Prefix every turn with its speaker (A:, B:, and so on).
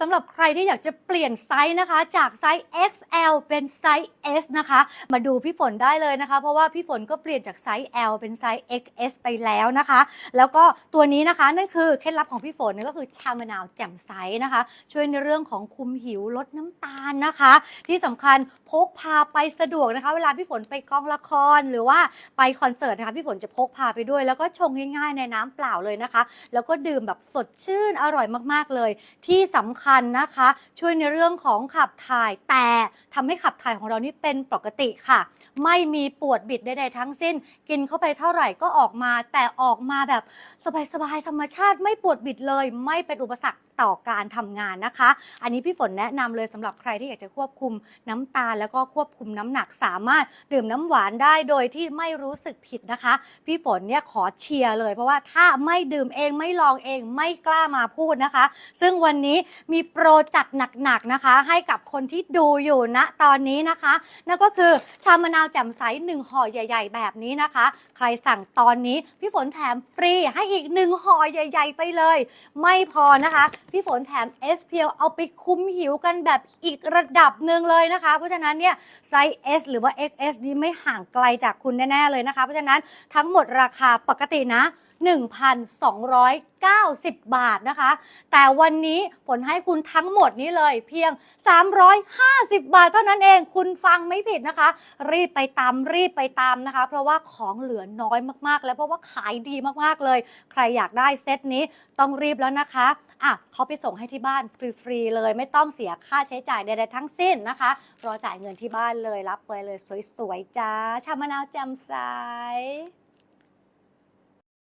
A: สำหรับใครที่อยากจะเปลี่ยนไซส์นะคะ จากไซส์ XL เป็นไซส์ S นะคะ มาดูพี่ฝนได้เลยนะคะ เพราะว่าพี่ฝนก็เปลี่ยนจากไซส์ L เป็นไซส์ XS ไปแล้วนะคะ แล้วก็ตัวนี้นะคะนั่นคือเคล็ดลับของพี่ฝนนั่นก็คือชามะนาวแจ่มใสนะคะ ช่วยในเรื่องของคุมหิวลดน้ำตาลนะคะ ที่สำคัญพกพาไปสะดวกนะคะ เวลาพี่ฝนไปกองละครหรือว่าไปคอนเสิร์ตนะคะพี่ฝนจะพกพาไปด้วย แล้วก็ชงง่ายๆในน้ำเปล่าเลยนะคะ แล้วก็ดื่มแบบสดชื่นอร่อยมากๆเลย ที่สำคัญนะคะ ช่วยในเรื่องของขับถ่ายแต่ทำให้ขับถ่ายของเรานี่เป็นปกติค่ะ ไม่มีปวดบิดใดๆทั้งสิ้น กินเข้าไปเท่าไหร่ก็ออกมา แต่ออกมาแบบสบายๆธรรมชาติไม่ปวดบิดเลย ไม่เป็นอุปสรรคต่อการทำงานนะคะ อันนี้พี่ฝนแนะนำเลยสำหรับใครที่อยากจะควบคุมน้ำตาลแล้วก็ควบคุมน้ำหนักสามารถดื่มน้ำหวานได้โดยที่ไม่รู้สึกผิดนะคะ พี่ฝนเนี่ยขอเชียร์เลย เพราะว่าถ้าไม่ดื่มเองไม่ลองเองไม่กล้ามาพูดนะคะ ซึ่งวันนี้มีโปรจัดหนักๆนะคะ ให้กับคนที่ดูอยู่ณตอนนี้นะคะ นั่นก็คือชามะนาวแจ่มใสหนึ่งห่อใหญ่ ๆ แบบนี้นะคะ ใครสั่งตอนนี้พี่ฝนแถมฟรีให้อีกหนึ่งห่อใหญ่ ๆ ไปเลย ไม่พอนะคะ พี่ฝนแถม s p l เอาไปคุ้มหิวกันแบบอีกระดับหนึ่งเลยนะคะ เพราะฉะนั้นเนี่ยไซส์ S หรือว่า XS นี้ไม่ห่างไกลจากคุณแน่ๆเลยนะคะ เพราะฉะนั้นทั้งหมดราคาปกตินะ1,290 บาทนะคะ แต่วันนี้ผลให้คุณทั้งหมดนี้เลยเพียง 350 บาทเท่านั้นเองคุณฟังไม่ผิดนะคะ รีบไปตามรีบไปตามนะคะ เพราะว่าของเหลือน้อยมากๆ แล้วเพราะว่าขายดีมากๆเลย ใครอยากได้เซตนี้ต้องรีบแล้วนะคะอะเขาไปส่งให้ที่บ้านฟรีๆเลยไม่ต้องเสียค่าใช้จ่ายใดๆทั้งสิ้นนะคะ รอจ่ายเงินที่บ้านเลยรับไปเลยสวยๆจ้าชามะนาวแจ่มใส